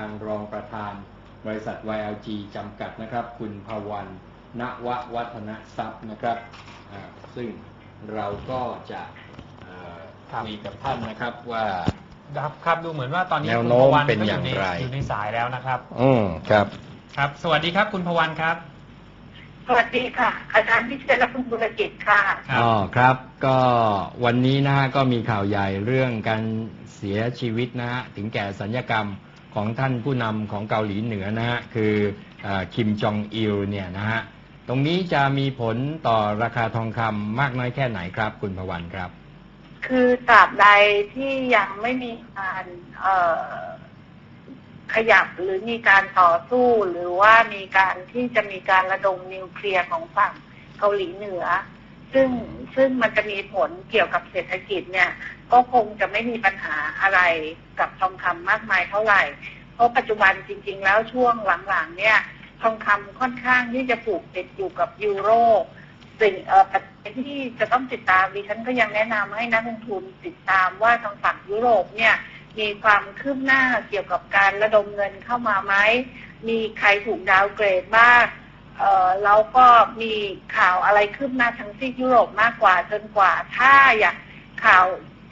างรองประธาน บริษัท YLG จำกัดนะครับ คุณพวันณววัฒนทรัพย์นะครับอ่าซึ่งเราก็จะเอ่อครับคุยกับท่านนะครับว่าครับครับดูเหมือนว่าตอนนี้แนวโน้มคุณพวัเป็นก็อย่างในไรอยู่ในสายแล้วนะครับ อืมครับ ครับ สวัสดีครับคุณพวันครับ สวัสดีค่ะ อาจารย์พิเชษและคุณบุรกิจค่ะครับอ๋อครับ ก็วันนี้นะฮะก็มีข่าวใหญ่เรื่องการเสียชีวิตนะฮะถึงแก่สัญญกรรม ของท่านผู้นำของเกาหลีเหนือนะฮะคืออคิมจองอิลเนี่ยนะฮะตรงนี้จะมีผลต่อราคาทองคำมากน้อยแค่ไหนครับ คุณพวันครับ คือตราบใดที่ยังไม่มีการขยับหรือมีการต่อสู้หรือว่ามีการที่จะมีการระดมนิวเคลียร์ของฝั่งเกาหลีเหนือ ซึ่งซึ่งมันจะมีผลเกี่ยวกับเศรษฐกิจเนี่ยก็คงจะไม่มีปัญหาอะไรกับทองคำมากมายเท่าไหร่ เพราะปัจจุบันจริง ๆ แล้วช่วงหลังๆ เนี่ยทองคำค่อนข้างที่จะผูกติดอยู่กับยูโรสิ่งเอ่อปัจจัยที่จะต้องติดตามดิฉันก็ยังแนะนำให้นักลงทุนติดตามว่าทางฝั่งยุโรปเนี่ยมีความคืบหน้าเกี่ยวกับการระดมเงินเข้ามาไหมมีใครถูกดาวเกรดบ้าง เอ่อแล้วก็มีข่าวอะไรคืบหน้าทางซีกยุโรปมากกว่าจนกว่า ถ้าอยากข่าว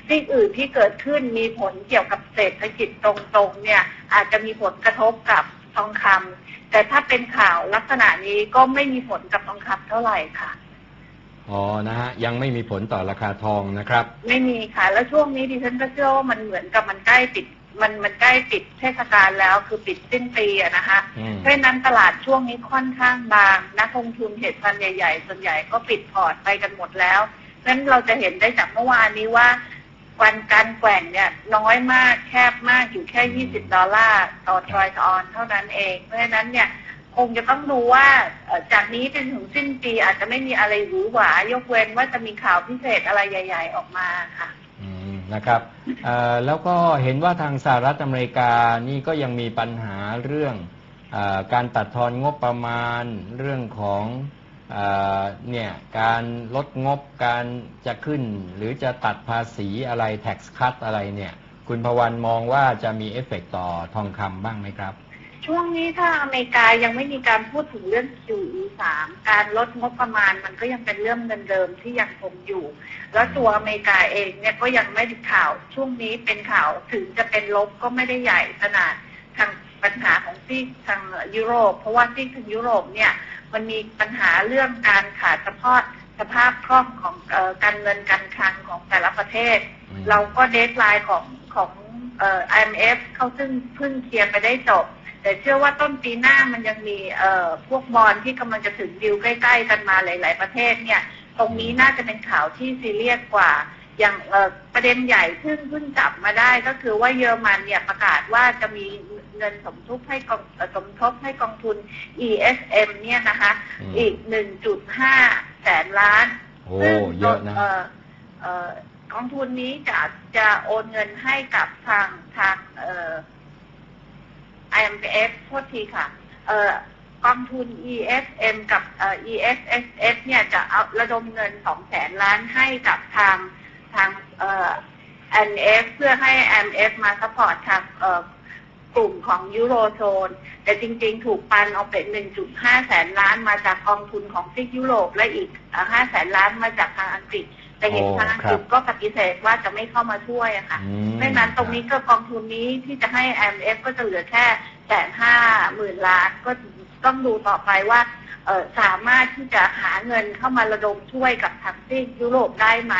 ซีกอื่นที่เกิดขึ้นมีผลเกี่ยวกับเศรษฐกิจตรงๆ เนี่ย อาจจะมีผลกระทบกับทองคำแต่ถ้าเป็นข่าวลักษณะนี้ก็ไม่มีผลกับทองคำเท่าไหร่ค่ะอ๋อนะฮะยังไม่มีผลต่อราคาทองนะครับ ไม่มีค่ะ แล้วช่วงนี้ดิฉันก็เชื่อว่ามันเหมือนกับมันใกล้ปิด มันมันใกล้ปิดเทศกาลแล้วคือปิดสิ้นปีอะนะคะ อืม เพราะฉะนั้นตลาดช่วงนี้ค่อนข้างบาง นักลงทุนเหตุฟันใหญ่ ๆ ส่วนใหญ่ก็ปิดพอร์ตไปกันหมดแล้วเพราะฉะนั้นเราจะเห็นได้จากเมื่อวานนี้ว่า วันการแกว่งเนี่ยน้อยมากแคบมากอยู่แค่ 20 ดอลลาร์ต่อทรอยออนเท่านั้นเอง เพราะฉะนั้นเนี่ยคงจะต้องดูว่าเอ่อจากนี้จนถึงสิ้นปีอาจจะไม่มีอะไรหวือหวายกเว้นว่าจะมีข่าวพิเศษอะไรใหญ่ ๆ ออกมาค่ะอืม นะครับแล้วก็เห็นว่าทางสหรัฐอเมริกานี่ก็ยังมีปัญหาเรื่องอการตัดทอนงบประมาณเรื่องของเอเนี่ยการลดงบการจะขึ้น หรือจะตัดภาษีอะไร tax cut อะไรเนี่ย คุณพวันมองว่าจะมีเอฟเฟกต์ต่อทองคำบ้างไหมครับ ช่วงนี้ถ้าอเมริกายังไม่มีการพูดถึงเรื่อง QE 3 การลดงบประมาณมันก็ยังเป็นเรื่องเดิมๆที่ยังคงอยู่ แล้วตัวอเมริกาเองเนี่ยก็ยังไม่ได้ข่าว ช่วงนี้เป็นข่าวถึงจะเป็นลบก็ไม่ได้ใหญ่ขนาดทางปัญหาของซีกทางยุโรป เพราะว่าซีกทางยุโรปเนี่ยมันมีปัญหาเรื่องการขาดสภาพสภาพคล่องของเออการเงินการคลังของแต่ละประเทศอืมเราก็เดทไลน์ของของเอ่อ IMF เขาซึ่งเพิ่งเคลียร์ไปได้จบ แต่เชื่อว่าต้นปีหน้ามันยังมีเอ่อพวกบอลที่กำลังจะถึงดิวใกล้ๆกันมาหลาย ๆ ประเทศเนี่ย ตรงนี้น่าจะเป็นข่าวที่ซีเรียสกว่า อย่างเอ่อประเด็นใหญ่เพิ่งเพิ่งจับมาได้ก็คือว่าเยอรมันเนี่ยประกาศว่าจะมีเงินสมทบให้กองเอ่อสมทบให้กองทุน ESM เนี่ยนะคะ อืมอีก 1.5 แสนล้าน โอ้ซึ่งเยอะนะเอ่อเอ่อกองทุนนี้จะจะโอนเงินให้กับทางทางเอ่อ IMF โทษทีค่ะ เอ่อกองทุน ESM กับเอ่อ ESSF เนี่ยจะเอาระดมเงินสองแสนล้านให้กับทางทางเอ่อ IMF เพื่อให้ IMF มาซัพพอร์ตทางเอ่อกลุ่มของยูโรโซน แต่จริงๆ ถูกปันเอาเป็น 1.5 แสนล้านมาจากกองทุนของซีกยุโรปและอีก 5 แสนล้านมาจากทางอังกฤษ แต่เห็นโอ้ทางอังกฤษครับก็ปฏิเสธว่าจะไม่เข้ามาช่วยอะค่ะอืมเพราะฉะนั้นตรงนี้ก็กองทุนนี้ที่จะให้ IMF ก็จะเหลือแค่แสนห้าหมื่นล้านก็ต้องดูต่อไปว่าเอ่อสามารถที่จะหาเงินเข้ามาระดมช่วยกับทางซีกยุโรปได้ไหม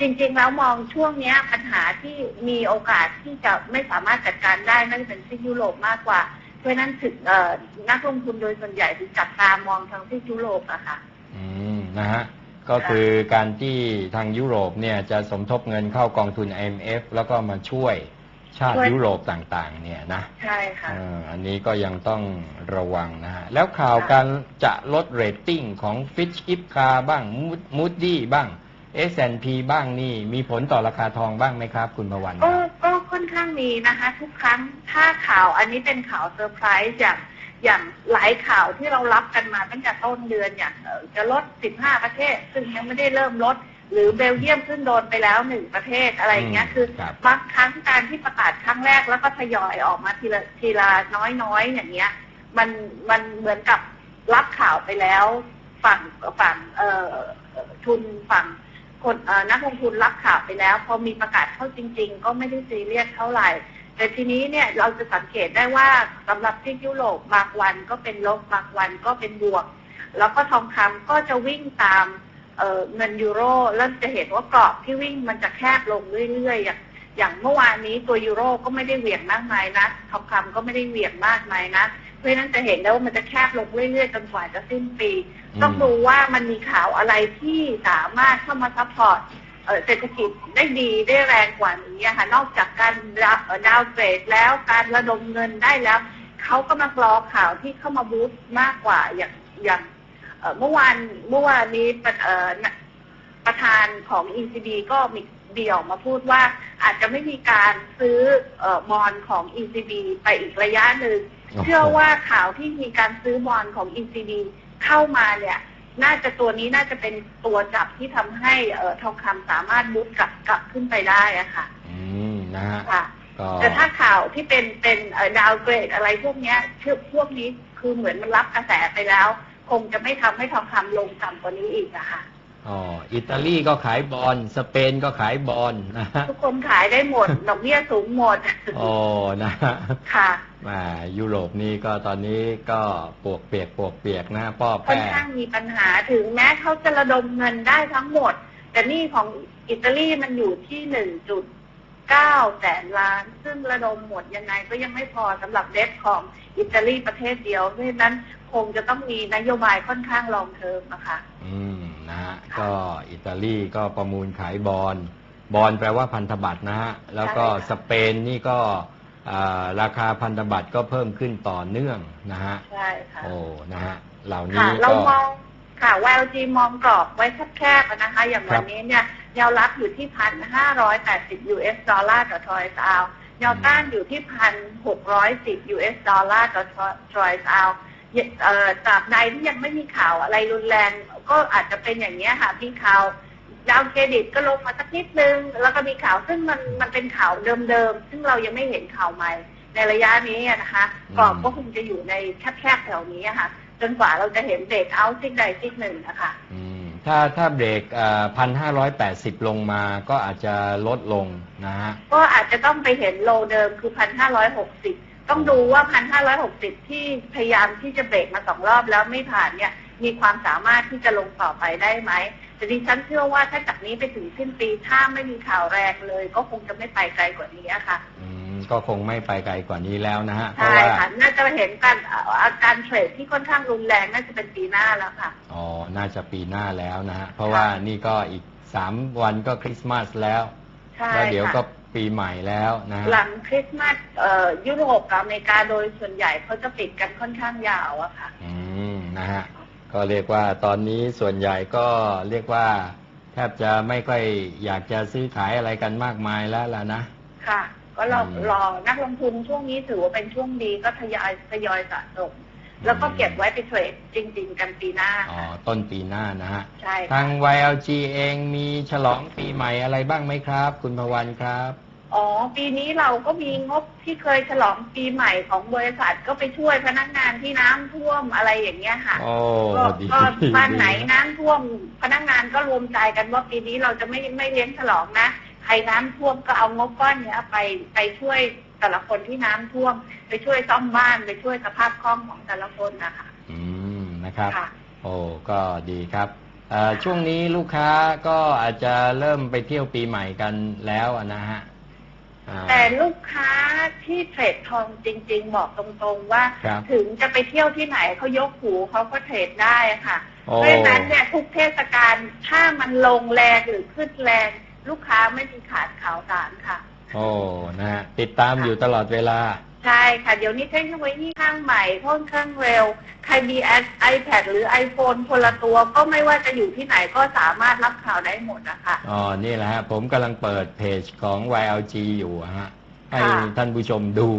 จริงๆ แล้วมองช่วงเนี้ยปัญหาที่มีโอกาสที่จะไม่สามารถจัดการได้น่าจะเป็นซีกยุโรปมากกว่าเพราะฉะนั้นถึงเอ่อนักลงทุนโดยส่วนใหญ่ถึงจับตามองทางซีกยุโรปอะค่ะ อืมนะฮะ ก็คือการที่ทางยุโรปเนี่ยจะสมทบเงินเข้ากองทุน IMF แล้วก็มาช่วยชาติช่วย ยุโรปต่างๆ เนี่ยนะใช่ค่ะ เอออันนี้ก็ยังต้องระวังนะฮะ แล้วข่าวค่ะการจะลดเรตติ้งของ Fitch i p c a บ้าง Moody บ้าง S&P บ้างนี่ มีผลต่อราคาทองบ้างไหมครับ คุณพวันคก็รับ ก็ค่อนข้างมีนะคะ ทุกครั้งถ้าข่าวอันนี้เป็นข่าวเซอร์ไพรส์อย่าง อย่างหลายข่าวที่เรารับกันมาตั้งแต่ต้นเดือนอย่างเอ่อจะลด 15 ประเทศ ซึ่งยังไม่ได้เริ่มลด หรือเบลเยียมซึ่งโดนไปแล้วหนึ่งประเทศอะไรอย่างเงี้ยอืมคือครับบางครั้งการที่ประกาศครั้งแรกแล้วก็ทยอยออกมาทีละทีละน้อยๆอย่างเงี้ย มันมันเหมือนกับรับข่าวไปแล้วฝั่งฝั่งเอ่อทุนฝั่งคนเอ่อนักลงทุนรับข่าวไปแล้ว พอมีประกาศเข้าจริง ๆ ก็ไม่ได้ซีเรียสเท่าไหร่ แต่ทีนี้เนี่ยเราจะสังเกตได้ว่าสำหรับที่ยุโรปบางวันก็เป็นลบบางวันก็เป็นบวก แล้วก็ทองคำก็จะวิ่งตามเเงินยูโรแล้วจะเห็นว่ากรอบที่วิ่งมันจะแคบลงเรื่อยๆอย่างอย่างเมื่อวานนี้ตัวยูโรก็ไม่ได้เหวี่ยงมากมายนะทองคำก็ไม่ได้เหวี่ยงมากมายนะเพราะฉะนั้นจะเห็นได้ว่ามันจะแคบลงเรื่อยๆจนกว่าจะสิ้นปี ต้องดูว่ามันมีข่าวอะไรที่สามารถเข้ามาซัพพอร์ต เอ่อเศรษฐกิจได้ดีได้แรงกว่านี้อะค่ะนอกจากการดาวเอ่อดาวเกรดแล้วการระดมเงินได้แล้วเขาก็มารอข่าวที่เข้ามาบูสต์มากกว่าอย่างอย่างเอ่อเมื่อวานเมื่อวานนี้ประเอ่อน่ะประธานของ ECB ก็มีเดี่ยวมาพูดว่าอาจจะไม่มีการซื้อเอ่อบอลของ ECB ไปอีกระยะหนึ่งโอ้โหเชื่อว่าข่าวที่มีการซื้อบอลของ ECB เข้ามาเนี่ย น่าจะตัวนี้น่าจะเป็นตัวจับที่ทำให้เอ่อทองคำสามารถบูสต์กลับกลับขึ้นไปได้อะค่ะอืมนะฮะค่ะ ก็แต่ถ้าข่าวที่เป็นเป็นดาวเกรดอะไรพวกเนี้ยคือพวกนี้คือเหมือนมันรับกระแสไปแล้ว คงจะไม่ทำให้ทองคำลงต่ำกว่านี้อีกอะค่ะ อ๋ออิตาลีก็ขายบอลสเปนก็ขายบอลนะฮะทุกคนขายได้หมด ดอกเบี้ยสูงหมดโอ้นะฮะค่ะมายุโรปนี่ก็ตอนนี้ก็ปวกเปียกปวกเปียกนะป้อค่อนแป้ข้างมีปัญหาถึงแม้เขาจะระดมเงินได้ทั้งหมด แต่หนี่ของอิตาลีมันอยู่ที่หนึ่งจุดเก้าแสนล้าน ซึ่งระดมหมดยังไงก็ยังไม่พอสำหรับเดฟของอิตาลีประเทศเดียวเพราะฉะนั้นคงจะต้องมีนโยบายค่อนข้างลองเทอมอะค่ะอืม นะฮะก็อิตาลีก็ประมูลขายบอลบอลแปลว่าพันธบัตรนะฮะแล้วก็ใช่ค่ะสเปนนี่ก็อ่าราคาพันธบัตรก็เพิ่มขึ้นต่อเนื่องนะฮะใช่ค่ะโอ้นะฮะเหล่าค่ะนี้เราก็ มองค่ะ YLG มองกรอบไว้แคบๆอะนะคะ อย่างครัวับนนี้เนี่ยแนวรับอยู่ที่พันห้าร้อยแปดสิบ US ดอลลาร์ต่อทรอยส์อาวแนวต้านอยู่ที่พันหกร้อยสิบ US ดอลลาร์ต่อทรอยส์อาวเอ่อตราบใดที่ยังไม่มีข่าวอะไรรุนแรง ก็อาจจะเป็นอย่างนี้ยค่ะมีข่าวดาวเครดิตก็ลงมาสักนิดนึง แล้วก็มีข่าวซึ่งมันมันเป็นข่าวเดิมๆ ซึ่งเรายังไม่เห็นข่าวใหม่ ในระยะนี้อะนะคะกรอบก็คงจะอยู่ในแคบๆแถวนี้อะค่ะ จนกว่าเราจะเห็นเบรกเอาท์ซิกใดซิกหนึ่งนะคะอืมถ้าถ้าเบรกพันห้าร้อยแปดสิบลงมาก็อาจจะลดลงนะฮะ ก็อาจจะต้องไปเห็นโลเดิมคือพันห้าร้อยหกสิบต้องดูว่าพันห้าร้อยหกสิบที่พยายามที่จะเบรกมาสองรอบแล้วไม่ผ่านเนี่ย มีความสามารถที่จะลงต่อไปได้ไหมแต่ดิฉันเชื่อว่าถ้าจากนี้ไปถึงสิ้นปีถ้าไม่มีข่าวแรงเลย ก็คงจะไม่ไปไกลกว่านี้อะค่ะอืมก็คงไม่ไปไกลกว่านี้แล้วนะฮะ เพใช่ราะว่าค่ะน่าจะเห็นการเอ่ออาการเทรดที่ค่อนข้างรุนแรงน่าจะเป็นปีหน้าแล้วค่ะ อ๋อ น่าจะปีหน้าแล้วนะฮะ เพราะว่านี่ก็อีกสามวันก็คริสต์มาสแล้วใช่แล้วเดี๋ยวก็ค่ะปีใหม่แล้วนะฮะหลังคริสต์มาสเอ่อยุโรปกับอเมริกาโดยส่วนใหญ่เขาจะปิดกันค่อนข้างยาวอะค่ะ อืม นะฮะ ก็เรียกว่าตอนนี้ส่วนใหญ่ก็เรียกว่า แทบจะไม่ค่อยอยากจะซื้อขายอะไรกันมากมายแล้วล่ะนะ ค่ะ ก็รออืม รอนักลงทุนช่วงนี้ถือว่าเป็นช่วงดีก็ทยอยทยอยสะสมแล้วก็เก็บไว้ไปเทรดจริง ๆ กันปีหน้าอ๋อค่ะต้นปีหน้านะฮะ ใช่ค่ะ ทาง YLG เองมีฉลองปีใหม่อะไรบ้างไหมครับ คุณพวันครับ อ๋อ ปีนี้เราก็มีงบที่เคยฉลองปีใหม่ของบริษัทก็ไปช่วยพนักงานที่น้ำท่วมอะไรอย่างเงี้ยค่ะ โอ้ก็ดีก็บ้านไหนดีน้ำท่วมพนักงานก็รวมใจกันว่าปีนี้เราจะไม่ไม่เลี้ยงฉลองนะ ใครน้ำท่วมก็เอางบก้อนเนี้ยไปไปช่วยแต่ละคนที่น้ำท่วม ไปช่วยซ่อมบ้านไปช่วยสภาพคล่องของแต่ละคนนะคะอืมนะครับ ค่ะ โอ้ก็ดีครับเอ่อช่วงนี้ลูกค้าก็อาจจะเริ่มไปเที่ยวปีใหม่กันแล้วอะนะฮะอ่า แต่ลูกค้าที่เทรดทองจริง ๆ บอกตรงๆว่า ครับถึงจะไปเที่ยวที่ไหนเขายกหูเขาก็เทรดได้ค่ะ โอ้ เพราะฉะนั้นเนี่ยทุกเทศกาลถ้ามันลงแรงหรือขึ้นแรง ลูกค้าไม่มีขาดข่าวสารค่ะ โอ้นะฮะติดตามอยู่ตลอดเวลา ใช่ค่ะ เดี๋ยวนี้เทคโนโลยีข้างใหม่ค่อนข้างเร็ว ใครมี iPad หรือ iPhone คนละตัว ก็ไม่ว่าจะอยู่ที่ไหนก็สามารถรับข่าวได้หมดนะคะ อ๋อ นี่แหละฮะ ผมกำลังเปิดเพจของ YLG อยู่อะฮะ ให้ค่ะท่านผู้ชมดู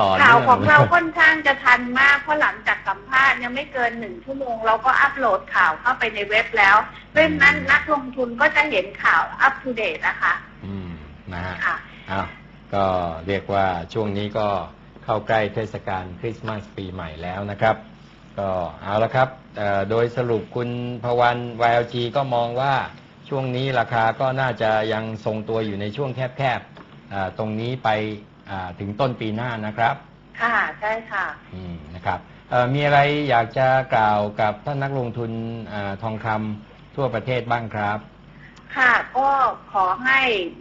ต่อข่าวเนื่องของเราค่อนข้างจะทันมาก เพราะหลังจากสัมภาษณ์เนี่ยไม่เกินหนึ่งชั่วโมง เราก็อัปโหลดข่าวเข้าไปในเว็บแล้วเพราะฉะนั้นนักลงทุนก็จะเห็นข่าวอัป to date นะคะ อืม นะฮะค่ะอ้าว ก็เรียกว่าช่วงนี้ก็เข้าใกล้เทศกาลคริสต์มาสปีใหม่แล้วนะครับ ก็เอาละครับเอ่อโดยสรุปคุณพวัน YLG ก็มองว่าช่วงนี้ราคาก็น่าจะยังทรงตัวอยู่ในช่วงแคบๆอ่าตรงนี้ไปอ่าถึงต้นปีหน้านะครับ ค่ะใช่ค่ะอืมนะครับเอ่อมีอะไรอยากจะกล่าวกับท่านนักลงทุนอาทองคำทั่วประเทศบ้างครับ ค่ะก็ขอให้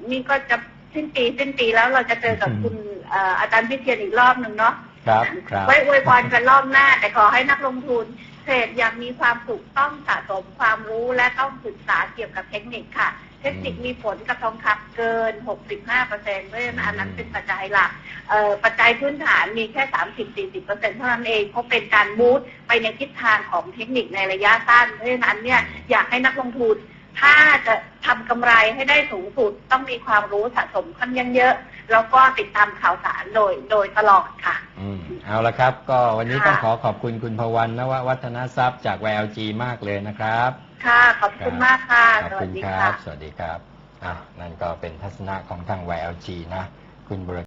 นี่ก็จะ สิ้นปีสิ้นปีแล้วเราจะเจอกับอืมคุณเอ่ออาจารย์พิเทียนอีกรอบหนึ่งเนาะครับครับ ไว้อวยพรกันรอบหน้า แต่ขอให้นักลงทุนเทรดอย่างมีความสุขต้องสะสมความรู้และต้องศึกษาเกี่ยวกับเทคนิคค่ะ เทคนิคมีผลกับทองคำเกิน 65เปอร์เซ็นต์เพราะฉะนั้นอันนั้นเป็นปัจจัยหลักเอ่อปัจจัยพื้นฐานมีแค่ 30-40เปอร์เซ็นต์เท่านั้นเองเพราะเป็นการบูสต์ไปในทิศทางของเทคนิคในระยะสั้นเพราะฉะนั้นเนี่ยอยากให้นักลงทุน ถ้าจะทำกำไรให้ได้สูงสุดต้องมีความรู้สะสมค่อนข้างเยอะ แล้วก็ติดตามข่าวสารโดยโดยตลอดค่ะ อืมเอาละครับ ก็วันนี้ค่ะต้องขอขอบคุณคุณพวันนววัฒนทรัพย์จาก YLG มากเลยนะครับ ค่ะ ขอบคุณมากค่ะขอบสวัคุสณดีครัค่ะบสวัสดีครับอะนั่นก็เป็นทัศนะของทาง YLG นะ คุณบุร